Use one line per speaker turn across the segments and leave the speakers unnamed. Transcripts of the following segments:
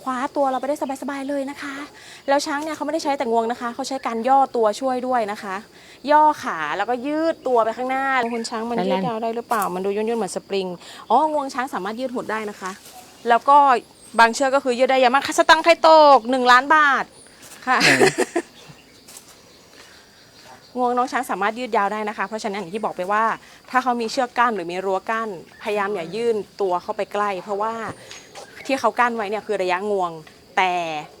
คว้าตัวเราไปได้สบายๆเลยนะคะ แล้วช้างเนี่ยเขาไม่ได้ใช้แต่งวงนะคะ เขาใช้การย่อตัวช่วยด้วยนะคะ ย่อขาแล้วก็ยืดตัวไปข้างหน้าคุณช้างมันยืดยาวได้หรือเปล่า มันดูย่นๆเหมือนสปริง อ๋อ งวงช้างสามารถยืดหดได้นะคะ แล้วก็บางเชือกก็คือยืดได้อยางมากคัสตังค์ไข่ตกหนึ่งล้านบาทค่ะงวงน้องช้างสามารถยืดยาวได้นะคะ เพราะฉะนั้นอย่างที่บอกไปว่า ถ้าเขามีเชือกกั้นหรือมีรั้วกั้น พยายามอย่ายื่นตัวเข้าไปใกล้ เพราะว่า ที่เขากั้นไว้เนี่ยคือระยะงวง แต่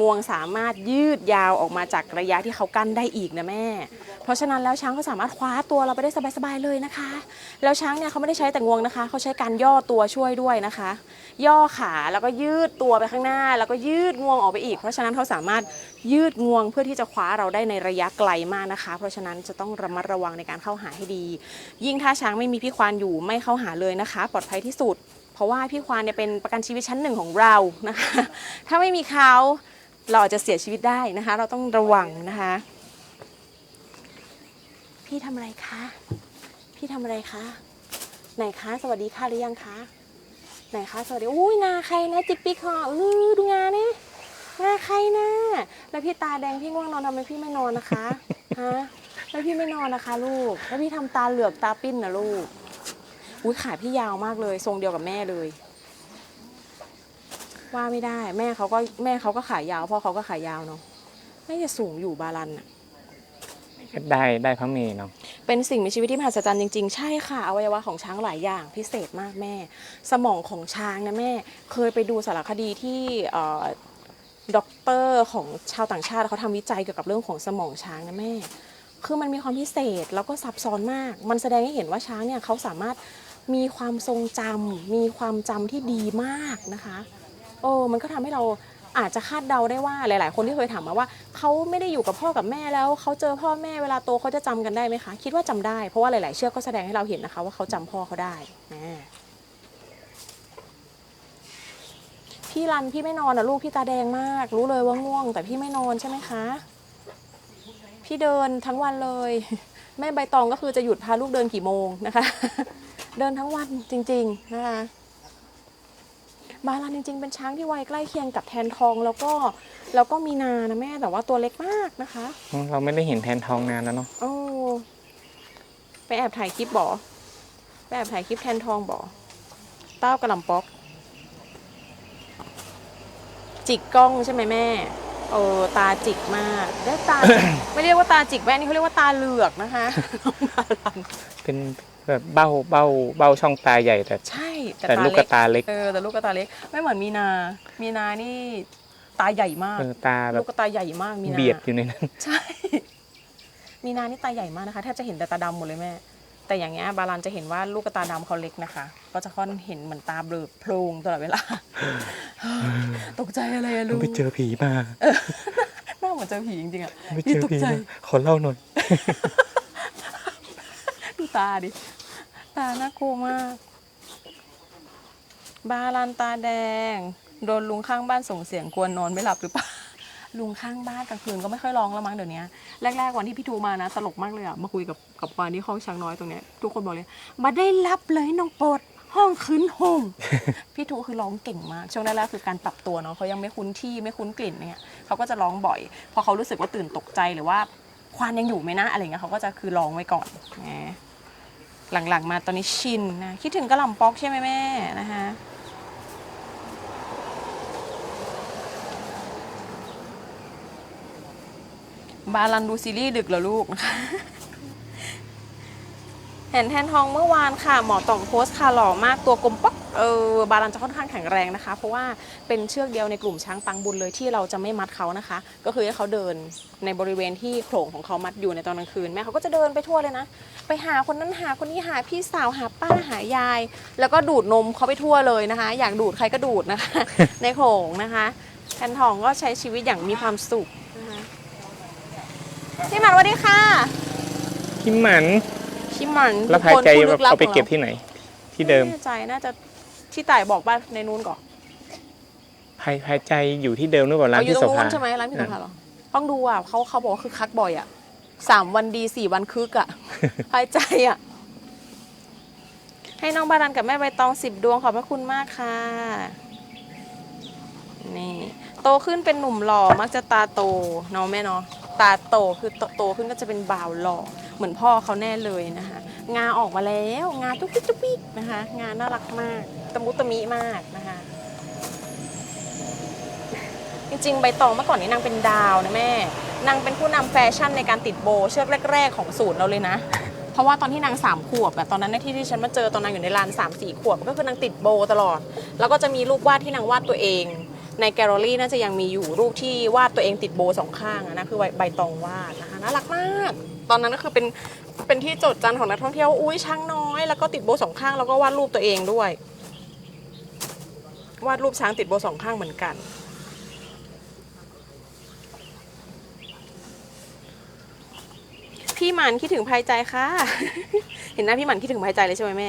งวงสามารถยืดยาวออกมาจากระยะที่เขากั้นได้อีกนะแม่ เพราะฉะนั้นแล้วช้างเขาสามารถคว้าตัวเราไปได้สบายๆเลยนะคะ แล้วช้างเนี่ยเขาไม่ได้ใช้แต่งวงนะคะ เขาใช้การย่อตัวช่วยด้วยนะคะ ย่อขาแล้วก็ยืดตัวไปข้างหน้า แล้วก็ยืดงวงออกไปอีก เพราะฉะนั้นเขาสามารถยืดงวงเพื่อที่จะคว้าเราได้ในระยะไกลมากนะคะ เพราะฉะนั้นจะต้องระมัดระวังในการเข้าหาให้ดี ยิ่งถ้าช้างไม่มีพี่ควานอยู่ไม่เข้าหาเลยนะคะ ปลอดภัยที่สุด เพราะว่าพี่ควานเนี่ยเป็นประกันชีวิตชั้นหนึ่งของเรานะคะ ถ้าไม่มีเขาเราอาจจะเสียชีวิตได้นะคะ เราต้องระวังนะคะ พี่ทำอะไรคะ พี่ทำอะไรคะ ไหนคะ สวัสดีค่ะหรือยังคะ ไหนคะ สวัสดี อุ้ยนาใครนะจิกปิกคอเออดูงานนี่นาใครนะ แล้วพี่ตาแดงพี่ง่วงนอนทำไมพี่ไม่นอนนะคะ ฮะ แล้วพี่ไม่นอนนะคะ ลูก แล้วพี่ทำตาเหลือกตาปิ้นนะลูก อุ้ยขาพี่ยาวมากเลย ทรงเดียวกับแม่เลย ว่าไม่ได้ แม่เขาก็แม่เขาก็ขายาวพ่อเขาก็ขายาวเนาะน่าจะสูงอยู่บาลันอะ
ก็ได้ได้พระเมรุเนาะ
เป็นสิ่งมีชีวิตที่มหัศจรรย์จริงๆ ใช่ค่ะอวัยวะของช้างหลายอย่างพิเศษมากแม่ สมองของช้างนะแม่ เคยไปดูสารคดีที่เอ่อด็อกเตอร์ของชาวต่างชาติเขาทำวิจัยเกี่ยวกับเรื่องของสมองช้างนะแม่ คือมันมีความพิเศษแล้วก็ซับซ้อนมาก มันแสดงให้เห็นว่าช้างเนี่ยเขาสามารถ มีความทรงจำมีความจำที่ดีมากนะคะโอ้มันก็ทำให้เราอาจจะคาดเดาได้ว่าหลาย ๆ คนที่เคยถามมาว่าเขาไม่ได้อยู่กับพ่อกับแม่แล้วเขาเจอพ่อแม่เวลาโตเขาจะจำกันได้ไหมคะ คิดว่าจำได้เพราะว่าหลาย ๆ เชือกก็แสดงให้เราเห็นนะคะ ว่าเขาจำพ่อเขาได้พี่รันพี่ไม่นอนนะลูกพี่ตาแดงมาก รู้เลยว่าง่วง แต่พี่ไม่นอนใช่ไหมคะ พี่เดินทั้งวันเลย แม่ใบตองก็คือจะหยุดพาลูกเดินกี่โมงนะคะ เดินทั้งวันจริงๆนะคะบาลานจริงๆ เป็นช้างที่วัยใกล้เคียงกับแทนทองแล้วก็แล้วก็มีนานะแม่แต่ว่าตัวเล็กมากนะคะ
เราไม่ได้เห็นแทนทองนานแล้วเนาะ
โอ้ไปแอบถ่ายคลิปบอไปแอบถ่ายคลิปแทนทองบอเต้ากระหลำป๊อก จิกกล้องใช่ไหมแม่ เออตาจิกมากได้ตา ไม่เรียกว่าตาจิกแม่นี่เขาเรียกว่าตาเหลือกนะคะน้องบาลัน
เป็นแบบเบ้าเบ้าเบ้าช่องตาใหญ่แต่
ใช่แต่
แต่
ตา
ลูกก
เล็
ระ
ก
ตาเล็ก
เออแต่ลูกกระตาเล็ก ไม่เหมือนมีนา มีนานี่ตาใหญ่มาก
เออตาแบ
ลู
บ
กกระตาใหญ่มากมีนา
เบียดอยู่ในนั้น
ใช่ มีนานี่ตาใหญ่มากนะคะแทบจะเห็นแต่ตาดำหมดเลยแม่ แต่อย่างเงี้ยบาลานจะเห็นว่าลูกกระตาดำเขาเล็กนะคะ ก็จะค่อนเห็นเหมือนตาเบลอโพรงตลอดเวลา ตกใจอะไรอะลูก
ไปเจอผีมา
หน้าเหมือนเจอผีจริงๆอะ
ไปเจ
นี่
อ
ตก
ผี
ใจ
มาขอเล่าหน่อย
ดูตาดิ ตาน่ากลัวมาก บาลานตาแดง โดนลุงข้างบ้านส่งเสียงกวนนอนไม่หลับหรือเปล่าลุงข้างบ้านกลางคืนก็ไม่ค่อยร้องแล้วมั้งเดี๋ยวนี้แรกๆวันที่พี่ทูมานะตลกมากเลยอะมาคุยกับกับควานที่ห้องช้างน้อยตรงเนี้ยทุกคนบอกเลยมาได้รับเลยน้องโปรด ห้องคืนห้องพี่ทูคือร้องเก่งมาก ช่วงแรกๆคือการปรับตัวเนาะเขายังไม่คุ้นที่ไม่คุ้นกลิ่นเนี่ยเขาก็จะร้องบ่อย พอเขารู้สึกว่าตื่นตกใจหรือว่าควานยังอยู่ไหมนะอะไรเงี้ยเขาก็จะคือร้องไว้ก่อนไงหลังๆมาตอนนี้ชินนะคิดถึงกระหล่ำป๊อกใช่ไหมแม่นะคะบาลันดูซีรีส์ดึกเหรอลูกนะคะ เห็นแทนทองเมื่อวานค่ะ หมอต่องโพสต์ค่ะหล่อมากตัวกลมป๊อกเออบาลันจะค่อนข้างแข็งแรงนะคะ เพราะว่าเป็นเชือกเดียวในกลุ่มช้างปังบุญเลยที่เราจะไม่มัดเขานะคะ ก็คือให้เขาเดินในบริเวณที่โขลงของเขามัดอยู่ในตอนกลางคืนแม่เขาก็จะเดินไปทั่วเลยนะ ไปหาคนนั้นหาคนนี้หาพี่สาวหาป้าหายาย แล้วก็ดูดนมเขาไปทั่วเลยนะคะ อยากดูดใครก็ดูดนะคะ ในโขลงนะคะแทนทองก็ใช้ชีวิตอย่างมีความสุขนะคะพี่หมันสวัสดีค่ะ
พี่หมัน
พี่หมัน
แล้วภายใจ
ผู้
แบ
ลึ
บ
ลั
เอาไป
ของ
เก็บที่ไหน ที่เดิม
ไแน่ใจน่าจะที่ต่ายบอกป่ะในนู้นก่อน
ภายภายใจอยู่ที่เดิมหรือเปล่าร้าน
เอาอยู่
ที่
ต
โส
รงนู้
ภาน
ใช่ไหมร้านพี่สมภารเหรอต้องดูอะเขาเขาบอกว่าคือคักบ่อยอะสามวันดีสี่วันคึกอะภายใจอะ ให้น้องบารันกับแม่ใบตองสิบดวงขอบพระคุณมากค่ะนนี่ โตขึ้นเป็นหนุ่มหล่อมักจะตาโตเนาะแม่เนาะตาโตคือโตโตขึ้นก็จะเป็นบ่าวหล่อ เหมือนพ่อเขาแน่เลยนะคะ งาออกมาแล้ว งาตุ๊กติ๊กตุ๊กติ๊กนะคะ งาน่ารักมาก ตะมุตะมิมากนะคะ จริงๆ ใบตองเมื่อก่อนนี้นางเป็นดาวนะแม่ นางเป็นผู้นำแฟชั่นในการติดโบเชือกแรก ๆ ของศูนย์เราเลยนะ เพราะว่าตอนที่นางสามขวบแบบตอนนั้นนที่ที่ฉันมาเจอตอนนางอยู่ในลาน3ามสี่ขวบก็คือนางติดโบตลอด แล้วก็จะมีรูปวาดที่นางวาดตัวเองในแกลเลอรี่น่าจะยังมีอยู่รูปที่วาดตัวเองติดโบสองข้างนะคือใบตองวาดนะคะน่ารักมาก ตอนนั้นก็คือเป็นเป็นที่โจดจันของนักท่องเที่ยวอุ้ยช้างน้อย แล้วก็ติดโบสองข้างแล้วก็วาดรูปตัวเองด้วย วาดรูปช้างติดโบสองข้างเหมือนกันพี่หมันคิดถึงภายใจค่ะ เห็นหน้าพี่หมันคิดถึงภายใจเลยใช่ไหมแม่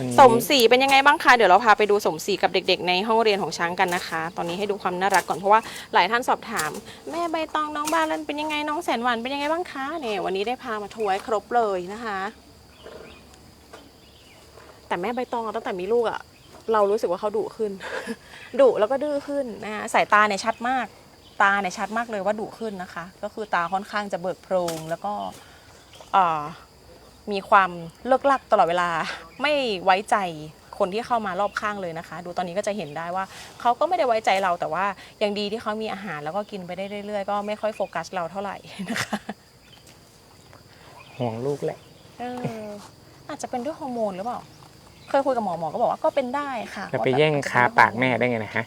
อันนี้
สมศรีเป็นยังไงบ้างคะเดี๋ยวเราพาไปดูสมศรีกับเด็ก ๆ ในห้องเรียนของช้างกันนะคะ ตอนนี้ให้ดูความน่ารักก่อนเพราะว่าหลายท่านสอบถาม แม่ใบตองน้องบาลันเป็นยังไงน้องแสนหวานเป็นยังไงบ้างคะเนี่ยวันนี้ได้พามาทัวร์ให้ครบเลยนะคะ แต่แม่ใบตองอะตั้งแต่มีลูกอะเรารู้สึกว่าเขาดุขึ้น ดุแล้วก็ดื้อขึ้นนะคะสายตาเนี่ยชัดมาก ตาเนี่ยชัดมากเลยว่าดุขึ้นนะคะ ก็คือตาค่อนข้างจะเบิกโพรงแล้วก็เอ่อ มีความเลิกลักตลอดเวลา ไม่ไว้ใจคนที่เข้ามารอบข้างเลยนะคะ ดูตอนนี้ก็จะเห็นได้ว่าเขาก็ไม่ได้ไว้ใจเราแต่ว่ายังดีที่เขามีอาหารแล้วก็กินไปได้เรื่อยๆ ก็ไม่ค่อยโฟกัสเราเท่าไหร่นะคะ
ห่วงลูกแหละ
เอออาจจะเป็นด้วยฮอร์โมนหรือเปล่า เคยคุยกับหมอหมอก็บอกว่าก็เป็นได้ค่ะ
จะไปแย่งคาปากแม่ได้ไงนะฮะ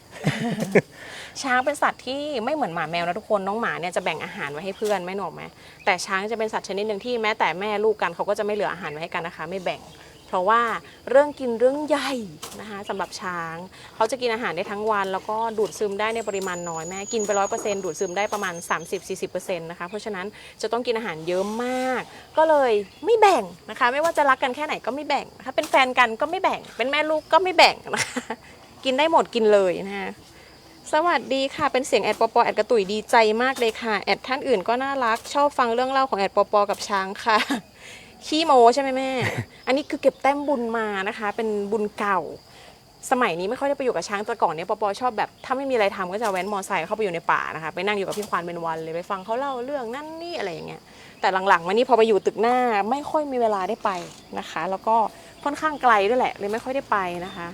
ช้างเป็นสัตว์ที่ไม่เหมือนหมาแมวนะทุกคนน้องหมาเนี่ยจะแบ่งอาหารไว้ให้เพื่อนไม่หนกไหมแต่ช้างจะเป็นสัตว์ชนิดหนึ่งที่แม้แต่แม่ลูกกันเขาก็จะไม่เหลืออาหารไว้ให้กันนะคะ ไม่แบ่งเพ ราะว่าเรื่องกินเรื่องใหญ่นะคะสำหรับช้าง เขาจะกินอาหารได้ทั้งวัน แล้วก็ดูดซึมได้ในปริมาณน้อยแม่กินไปร้อยเปอร์เซ็นต์ดูดซึมได้ประมาณ 30-40%นะคะเพราะฉะนั้นจะต้องกินอาหารเยอะมาก ก็เลยไม่แบ่งนะคะ ไม่ว่าจะรักกันแค่ไหนก็ไม่แบ่งนะคะเป็นแฟนกันก็ไม่แบ่ง เป็นแม่ลูกก็ไม่แบ่งนะคะกินได้หมดกินเลยนะคะสวัสดีค่ะ เป็นเสียงแอดปอปอแอดกระตุยดีใจมากเลยค่ะ แอดท่านอื่นก็น่ารัก ชอบฟังเรื่องเล่าของแอดปอปอกับช้างค่ะ ขี้โมใช่ไหมแม่ อันนี้คือเก็บแต้มบุญมานะคะ เป็นบุญเก่า สมัยนี้ไม่ค่อยได้ไปอยู่กับช้างแต่ก่อนเนี่ยปอปอชอบแบบถ้าไม่มีอะไรทำก็จะแว้นมอไซค์เข้าไปอยู่ในป่านะคะไปนั่งอยู่กับพี่ควานเป็นวันเลยไปฟังเขาเล่าเรื่องนั่นนี่อะไรอย่างเงี้ยแต่หลังๆมานี่พอไปอยู่ตึกหน้าไม่ค่อยมีเวลาได้ไปนะคะ แล้วก็ค่อนข้างไกลด้วยแหละเลยไม่ค่อยได้ไปนะคะ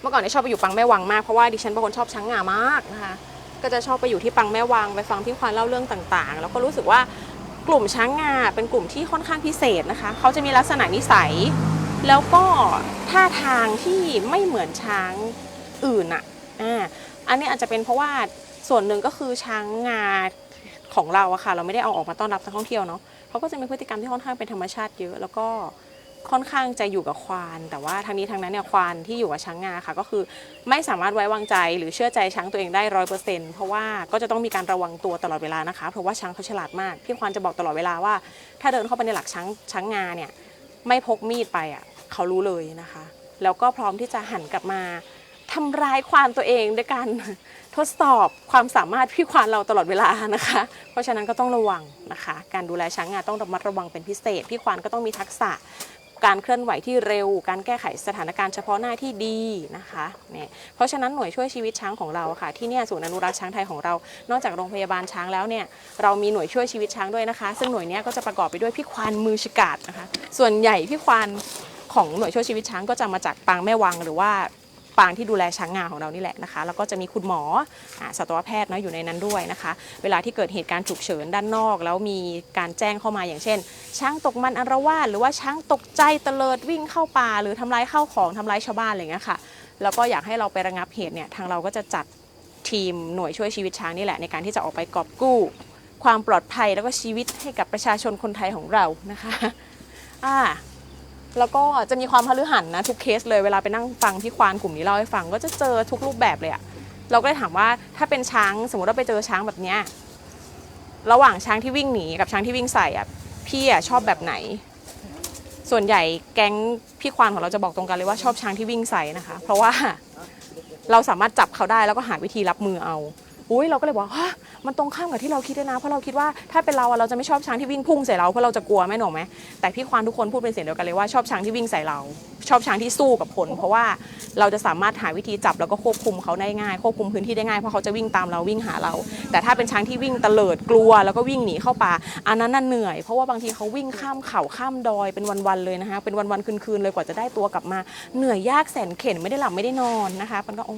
เมื่อก่อนเนี่ยชอบไปอยู่ปังแม่วังมากเพราะว่าดิฉันเป็นคนชอบช้างงามากนะคะ ก็จะชอบไปอยู่ที่ปังแม่วังไปฟังพี่ควานเล่าเรื่องต่างๆ แล้วก็รู้สึกว่า กลุ่มช้างงาเป็นกลุ่มที่ค่อนข้างพิเศษนะคะ เขาจะมีลักษณะนิสัย แล้วก็ท่าทางที่ไม่เหมือนช้างอื่นอะอ่าอันนี้อาจจะเป็นเพราะว่าส่วนหนึ่งก็คือช้างงาของเราอะค่ะ เราไม่ได้เอาออกมาต้อนรับนักท่องเที่ยวเนาะเขาก็จะมีพฤติกรรมที่ค่อนข้างเป็นธรรมชาติเยอะ แล้วก็ ค่อนข้างจะอยู่กับควาน แต่ว่าทางนี้ทางนั้นเนี่ยควานที่อยู่กับช้างงาค่ะ ก็คือไม่สามารถไว้วางใจหรือเชื่อใจช้างตัวเองได้ร้อยเปอร์เซ็นต์เพราะว่าก็จะต้องมีการระวังตัวตลอดเวลานะคะเพราะว่าช้างเขาฉลาดมากพี่ควานจะบอกตลอดเวลาว่า ถ้าเดินเข้าไปในหลักช้างช้างงาเนี่ยไม่พกมีดไปอะเขารู้เลยนะคะ แล้วก็พร้อมที่จะหันกลับมาทำร้ายควานตัวเองด้วยการทดสอบความสามารถพี่ควานเราตลอดเวลานะคะ เพราะฉะนั้นก็ต้องระวังนะคะ การดูแลช้างงาต้องระมัดระวังเป็นพิเศษ พี่ควานก็ต้องมีทักษะ การเคลื่อนไหวที่เร็ว การแก้ไขสถานการณ์เฉพาะหน้าที่ดีนะคะเนี่ยเพราะฉะนั้นหน่วยช่วยชีวิตช้างของเราค่ะ ที่เนี่ยศูนย์อนุรักษ์ช้างไทยของเรา นอกจากโรงพยาบาลช้างแล้วเนี่ยเรามีหน่วยช่วยชีวิตช้างด้วยนะคะ ซึ่งหน่วยนี้ก็จะประกอบไปด้วยพี่ควานมือฉกาดนะคะ ส่วนใหญ่พี่ควานของหน่วยช่วยชีวิตช้างก็จะมาจากปางแม่วังหรือว่า ปางที่ดูแลช้างงาของเรานี่แหละนะคะ แล้วก็จะมีคุณหมออ่าสัตวแพทย์เนาะอยู่ในนั้นด้วยนะคะ เวลาที่เกิดเหตุการณ์ฉุกเฉินด้านนอก แล้วมีการแจ้งเข้ามาอย่างเช่น ช้างตกมันอารวาสหรือว่าช้างตกใจเตลิดวิ่งเข้าป่า หรือทำร้ายข้าวของทำร้ายชาวบ้านอะไรอย่างเงี้ยค่ะแล้วก็อยากให้เราไประงับเหตุเนี่ยทางเราก็จะจัดทีมหน่วยช่วยชีวิตช้างนี่แหละในการที่จะออกไปกอบกู้ ความปลอดภัยแล้วก็ชีวิตให้กับประชาชนคนไทยของเรานะคะอ่า แล้วก็จะมีความพฤหันนะทุกเคสเลยเวลาไปนั่งฟังพี่ควานกลุ่มนี้เล่าให้ฟังก็จะเจอทุกรูปแบบเลยอะเราก็เลยถามว่าถ้าเป็นช้างสมมติว่าไปเจอช้างแบบเนี้ยระหว่างช้างที่วิ่งหนีกับช้างที่วิ่งใส่อะพี่อะชอบแบบไหน ส่วนใหญ่แก๊งพี่ควานของเราจะบอกตรงกันเลยว่าชอบช้างที่วิ่งใส่นะคะ เพราะว่าเราสามารถจับเขาได้แล้วก็หาวิธีรับมือเอา อุ้ยเราก็เลยบอกว่าฮะมันตรงข้ามกับที่เราคิดเลยนะ เพราะเราคิดว่าถ้าเป็นเราอะเราจะไม่ชอบช้างที่วิ่งพุ่งใส่เราเพราะเราจะกลัวไหมหนูไหมแต่พี่ควานทุกคนพูดเป็นเสียงเดียวกันเลยว่าชอบช้างที่วิ่งใส่เรา ชอบช้างที่สู้กับคน เพราะว่าเราจะสามารถหาวิธีจับแล้วก็ควบคุมเขาได้ง่ายควบคุมพื้นที่ได้ง่ายเพราะเขาจะวิ่งตามเราวิ่งหาเรา แต่ถ้าเป็นช้างที่วิ่งเตลิดกลัว แล้วก็วิ่งหนีเข้าป่าอันนั้นน่ะเหนื่อยเพราะว่าบางทีเขาวิ่งข้ามเขาข้ามดอยเป็นวันๆเลยนะคะเป็นวันๆคืนๆเลยกว่าจะได้ตัวกลับมาเหนื่อยยากแสนเข็ญไม่ได้หลับไม่ได้นอนนะคะมันก็โอ้